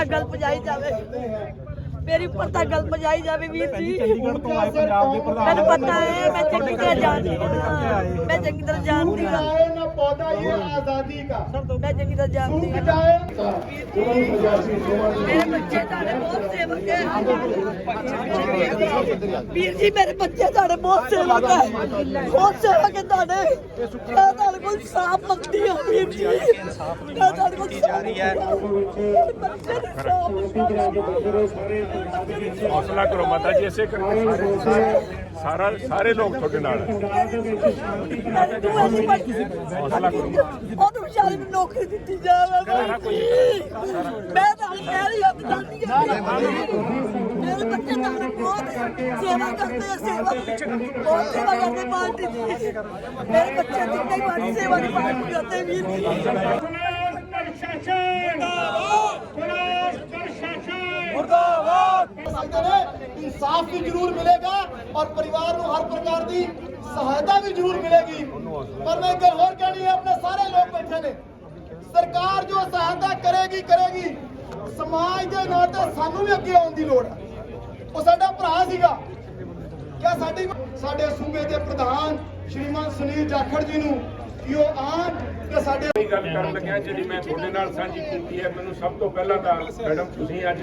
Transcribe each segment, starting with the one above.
ਤੱਕ ਗੱਲ ਪਹੁੰਚਾਈ ਜਾਵੇ। ਮੇਰੀ ਉੱਪਰ ਤੱਕ ਗੱਲ ਪਜਾਈ ਜਾਵੇ ਵੀਰ ਜੀ। ਮੈਨੂੰ ਪਤਾ ਹੈ ਮੈਂ ਚੰਗੀ ਤਰ੍ਹਾਂ ਜਾਣਦੀ ਹਾਂ। ਮੈਂ ਚੰਗੀ ਤਰ੍ਹਾਂ ਜਾਣਦੀ ਹਾਂ। पौधा ये आजादी का ਮੈਂ ਚੰਗੀ ਤਰ੍ਹਾਂ ਜਾਣਦੀ सूख ਹਾਂ जाए ਮੇਰੇ ਬੱਚੇ ਤੁਹਾਡੇ ਬਹੁਤ ਸੇਵਕ ਹੈ ਵੀਰ ਜੀ ਮੇਰੇ ਬੱਚੇ ਤੁਹਾਡੇ ਬਹੁਤ ਸੇਵਕ ਹੈ ਬਹੁਤ ਸੇਵਕ ਹੈ ਤੁਹਾਡੇ ਮੈਂ ਤੁਹਾਡੇ ਕੋਲ ਸਾਫ ਮੰਗਦੀ ਹਾਂ ਵੀਰ ਜੀ ਮੈਂ ਤੁਹਾਡੇ ਕੋਲ ਜਾ ਰਹੀ ਹੈ ਹੌਸਲਾ ਕਰੋ ਮਾਤਾ ਜੀ ਐਸੇ ਕਰਕੇ ਸਾਰੇ ਸਾਰਾ ਸਾਰੇ ਲੋਕ ਤੁਹਾਡੇ ਨਾਲ ਹੈ। ਹੌਸਲਾ ਕਰੋ ਉਹ ਤਾਂ ਵਿਚਾਰੇ ਨੂੰ ਨੌਕਰੀ ਦਿੱਤੀ ਜਾਵੇ ਮੈਂ ਤਾਂ ਕਹਿ ਰਹੀ ਹਾਂ ਬਤਾਨੀ ਮੇਰੇ ਬੱਚੇ ਤਾਂ ਬਹੁਤ ਸੇਵਾ ਕਰਦੇ ਆ ਸੇਵਾ ਬਹੁਤ ਸੇਵਾ ਕਰਦੇ ਪਾਰਟੀ ਦੀ ਮੇਰੇ ਬੱਚੇ ਜਿੰਨੇ ਹੀ ਪਾਰਟੀ ਸੇਵਾ ਦੀ ਪਾਰਟੀ ਕਰਦੇ ਵੀਰ ਜੀ ਸਕਦੇ ਨੇ ਇਨਸਾਫ ਵੀ ਜ਼ਰੂਰ ਮਿਲੇਗਾ ਔਰ ਪਰਿਵਾਰ ਨੂੰ ਹਰ ਪ੍ਰਕਾਰ ਦੀ ਸਹਾਇਤਾ ਵੀ ਜ਼ਰੂਰ ਮਿਲੇਗੀ। ਪਰ ਮੈਂ ਇੱਕ ਗੱਲ ਹੋਰ ਕਹਿਣੀ ਹੈ, ਆਪਣੇ ਸਾਰੇ ਲੋਕ ਬੈਠੇ ਨੇ। ਸਰਕਾਰ ਜੋ ਸਹਾਇਤਾ ਕਰੇਗੀ ਕਰੇਗੀ। ਸਮਾਜ ਦੇ ਨਾਂ ਤੇ ਸਾਨੂੰ ਵੀ ਅੱਗੇ ਆਉਣ ਦੀ ਲੋੜ ਹੈ। ਉਹ ਸਾਡਾ ਭਰਾ ਸੀਗਾ। ਕਿਆ ਸਾਡੀ ਸਾਡੇ ਸੂਬੇ ਦੇ ਪ੍ਰਧਾਨ ਸ਼੍ਰੀਮਾਨ ਸੁਨੀਲ ਜਾਖੜ ਜੀ ਨੂੰ ਕਿ ਉਹ ਆਣ ਤੇ ਸਾਡੇ ਗੱਲ ਕਰਨ ਲੱਗਿਆ ਜਿਹੜੀ ਮੈਂ ਤੁਹਾਡੇ ਨਾਲ ਸਾਂਝੀ ਕੀਤੀ ਹੈ। ਮੈਨੂੰ ਸਭ ਤੋਂ ਪਹਿਲਾਂ ਤਾਂ ਮੈਡਮ, ਤੁਸੀਂ ਅੱਜ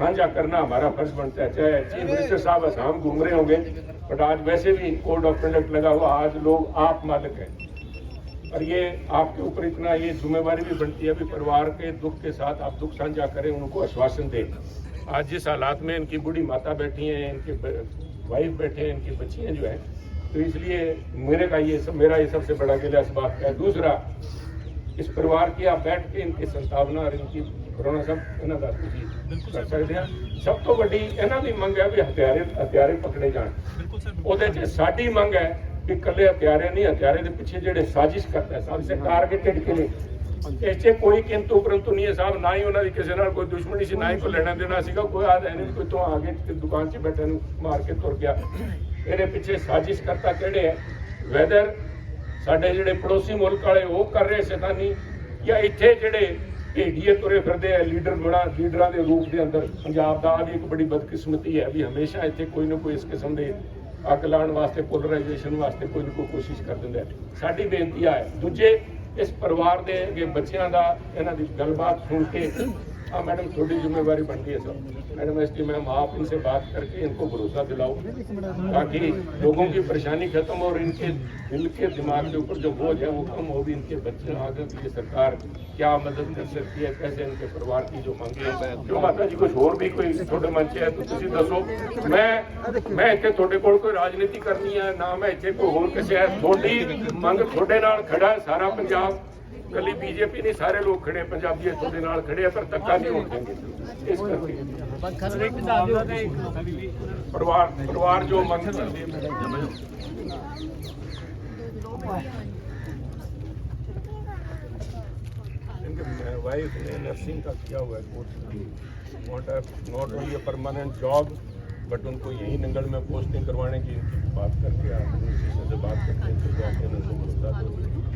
سانجھا کرنا ہمارا فرض بنتا ہے۔ چاہے چیف منسٹر صاحب آسام گھوم رہے ہوں گے بٹ آج ویسے بھی کوڈ آف کنڈکٹ لگا ہوا، آج لوگ آپ مالک ہیں۔ اور یہ آپ کے اوپر اتنا یہ ذمہ داری بھی بنتی ہے پروار کے دکھ کے ساتھ آپ دکھ سانجا کریں، ان کو آشواسن دیں۔ آج جس حالات میں ان کی بوڑھی ماتا بیٹھی ہیں، ان کے وائف بیٹھے ہیں، ان کی بچیاں جو ہیں، تو اس لیے میرے کا یہ سب، میرا یہ سب سے بڑا گلہ اس بات کا ہے۔ دوسرا، اس پروار کی آپ بیٹھ کے ان کی سنتاونا اور ان کی ਕਰੋਨਾ ਸਭ ਇਹਨਾਂ ਦਾ ਤੁਸੀਂ ਕਰ ਸਕਦੇ ਆ। ਸਭ ਤੋਂ ਵੱਡੀ ਇਹਨਾਂ ਦੀ ਮੰਗ ਹੈ ਵੀ ਹਥਿਆਰੇ ਹਥਿਆਰੇ ਪਕੜੇ ਜਾਣ। ਉਹਦੇ 'ਚ ਸਾਡੀ ਮੰਗ ਹੈ ਕਿ ਕੱਲੇ ਹਥਿਆਰੇ ਨਹੀਂ ਹਥਿਆਰੇ ਦੇ ਪਿੱਛੇ ਜਿਹੜੇ ਸਾਜ਼ਿਸ਼ ਕਰਦਾ ਹੈ ਸਭ ਸੇ ਟਾਰਗੇਟਡ ਕਿਲੇ ਇਸ 'ਚ ਕੋਈ ਕਿੰਤੂ ਪਰੰਤੂ ਨਹੀਂ ਹੈ ਸਾਹਿਬ ਨਾ ਹੀ ਉਹਨਾਂ ਦੀ ਕਿਸੇ ਨਾਲ ਕੋਈ ਦੁਸ਼ਮਣੀ ਸੀ ਨਾ ਹੀ ਕੋਈ ਲੈਣਾ ਦੇਣਾ ਸੀਗਾ ਕੋਈ ਆ ਨਹੀਂ ਕੋਈ ਤੋਂ ਆ ਕੇ ਤੇ ਦੁਕਾਨ 'ਚ ਬੈਠੇ ਨੂੰ ਮਾਰ ਕੇ ਤੁਰ ਗਿਆ। ਇਹਦੇ ਪਿੱਛੇ ਸਾਜ਼ਿਸ਼ ਕਰਤਾ ਕਿਹੜੇ ਹੈ? ਵੈਦਰ ਸਾਡੇ ਜਿਹੜੇ ਪੜੋਸੀ ਮੁਲਕ ਵਾਲੇ ਉਹ ਕਰ ਰਹੇ ਸ਼ੈਤਾਨੀ ਜਾਂ ਇੱਥੇ ਜਿਹੜੇ ਭੇਡੀਏ ਤੁਰੇ ਫਿਰਦੇ ਆ, ਲੀਡਰ ਬਣਾ ਲੀਡਰਾਂ ਦੇ ਰੂਪ ਦੇ ਅੰਦਰ। ਪੰਜਾਬ ਦਾ ਆ ਵੀ ਇੱਕ ਬੜੀ ਬਦਕਿਸਮਤੀ ਹੈ ਵੀ ਹਮੇਸ਼ਾ ਇੱਥੇ ਕੋਈ ਨਾ ਕੋਈ ਇਸ ਕਿਸਮ ਦੇ ਅੱਗ ਲਾਉਣ ਵਾਸਤੇ ਪੋਲਰਾਈਜੇਸ਼ਨ ਵਾਸਤੇ ਕੋਈ ਨਾ ਕੋਈ ਕੋਸ਼ਿਸ਼ ਕਰ ਦਿੰਦਾ ਸਾਡੀ ਬੇਨਤੀ ਆ ਦੂਜੇ, ਇਸ ਪਰਿਵਾਰ ਦੇ ਅੱਗੇ ਬੱਚਿਆਂ ਦਾ ਇਹਨਾਂ ਦੀ ਗੱਲਬਾਤ ਸੁਣ ਕੇ ہاں میڈم، تھوڑی ذمہ داری بن گئی ہے سب میڈم ایس ڈی میم آپ ان سے بات کر کے ان کو بھروسہ دلاؤ تاکہ لوگوں کی پریشانی ختم اور ان کے دل کے دماغ کے اوپر جو بوجھ ہے، وہ کم ہو بھی ان کے بچے آگے کی سرکار کیا مدد کر سکتی ہے، کیسے ان کے پروار کی جو مانگی ہے جو ماتا جی کچھ اور بھی کوئی تھوڑے منچے ہے تو تسی دسو۔ میں میں ਇੱਥੇ ਤੁਹਾਡੇ ਕੋਲ ਕੋਈ ਰਾਜਨੀਤੀ ਕਰਨੀ ਹੈ ਨਾ ਮੈਂ ਇੱਥੇ ਕੋਈ ਹੋਰ ਕਿਸੇ ਹੈ ਤੁਹਾਡੀ ਮੰਗ ਤੁਹਾਡੇ ਨਾਲ ਖੜਾ ਹੈ ਸਾਰਾ ਪੰਜਾਬ ਕੱਲੀ ਬੀਜੇਪੀ ਨਹੀਂ ਸਾਰੇ ਲੋਕ ਖੜੇ ਪੰਜਾਬੀ ਇਸ ਤੁਹਾਡੇ ਨਾਲ ਖੜੇ ਆ ਪਰ ਧੱਕਾ ਨਹੀਂ ਹੋਣ ਦੇਣਗੇ ਇਸ ਕਰਕੇ ਪਰਿਵਾਰ ਪਰਿਵਾਰ ਜੋ ਮੰਗ ਕਰਦੇ इनके वाइफ ने नर्सिंग का किया हुआ है course won't not only a permanent job but उनको यही नंगल में पोस्टिंग करवाने की इनकी बात करके आप एडमिनिस्ट्रेशन से बात करके इनसे जो आपने उनको भरोसा दो क्या कंप्लीट वगैरह जो बात करके आप अर्ली मॉर्निंग पाँच बजे से निकलना एक्सपीरियंस है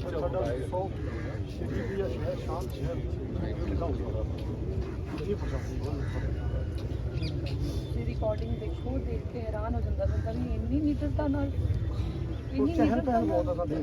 ਸਾਡਾ ਸੌ ਸ਼੍ਰੀ ਵੀ ਹੈ ਸ਼ਹਿਰ ਸ਼ਾਂਤ ਸ਼ਹਿਰ ਕਿਦਾਂ ਹੋਣਾ ਜੀ ਪਛਾਣੀ ਬੋਲ ਰਿਕਾਰਡਿੰਗ ਦੇਖੋ ਦੇਖ ਕੇ ਹੈਰਾਨ ਹੋ ਜਾਂਦਾ ਬੰਦਾ ਵੀ ਇੰਨੀ ਨਿਡਰਤਾ ਨਾਲ ਇੰਨੀ ਨਿਡਰਤਾ ਬਹੁਤ ਆ ਸਾਡੇ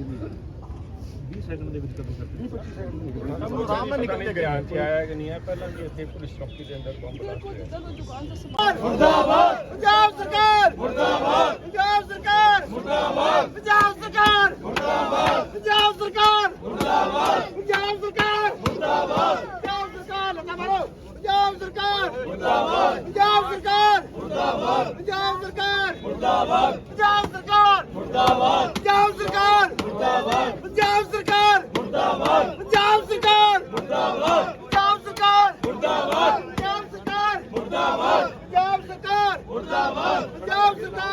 20 ਸੈਕਿੰਡ ਦੇ ਵਿੱਚ ਕਦੋਂ ਕਰਦੇ? 25 ਸੈਕਿੰਡ ਦੇ ਵਿੱਚ ਆਰਾਮ ਨਾਲ ਨਿਕਲ ਕੇ ਗਿਆ ਕਿ ਆਇਆ ਕਿ ਨਹੀਂ ਹੈ ਪਹਿਲਾਂ ਵੀ ਇੱਥੇ ਪੁਲਿਸ ਚੌਕੀ ਦੇ ਅੰਦਰ ਬੰਬ ਬਲਾਸਟ ਹੋਇਆ। ਮੁਰਦਾਬਾਦ! ਪੰਜਾਬ ਸਰਕਾਰ! ਮੁਰਦਾਬਾਦ! ਪੰਜਾਬ ਸਰਕਾਰ! ਸਰਕਾਰ ਮੁਰਦਾਬਾਦ ਪੰਜਾਬ ਸਰਕਾਰ ਮੁਰਦਾਬਾਦ ਪੰਜਾਬ ਸਰਕਾਰ ਮੁਰਦਾਬਾਦ ਪੰਜਾਬ ਸਰਕਾਰ ਮੁਰਦਾਬਾਦ ਪੰਜਾਬ ਸਰਕਾਰ ਲੱਗਾ ਮਾਰੋ ਪੰਜਾਬ ਸਰਕਾਰ ਮੁਰਦਾਬਾਦ ਪੰਜਾਬ ਸਰਕਾਰ ਮੁਰਦਾਬਾਦ ਪੰਜਾਬ ਸਰਕਾਰ ਮੁਰਦਾਬਾਦ ਪੰਜਾਬ ਸਰਕਾਰ ਮੁਰਦਾਬਾਦ ਪੰਜਾਬ ਸਰਕਾਰ ਮੁਰਦਾਬਾਦ ਪੰਜਾਬ ਸਰਕਾਰ ਮੁਰਦਾਬਾਦ ਪੰਜਾਬ ਸਰਕਾਰ ਮੁਰਦਾਬਾਦ ਪੰਜਾਬ ਸਰਕਾਰ ਮੁਰਦਾਬਾਦ ਪੰਜਾਬ ਸਰਕਾਰ ਮੁਰਦਾਬਾਦ ਪੰਜਾਬ ਸਰਕਾਰ ਮੁਰਦਾਬਾਦ ਪੰਜਾਬ ਸਰਕਾਰ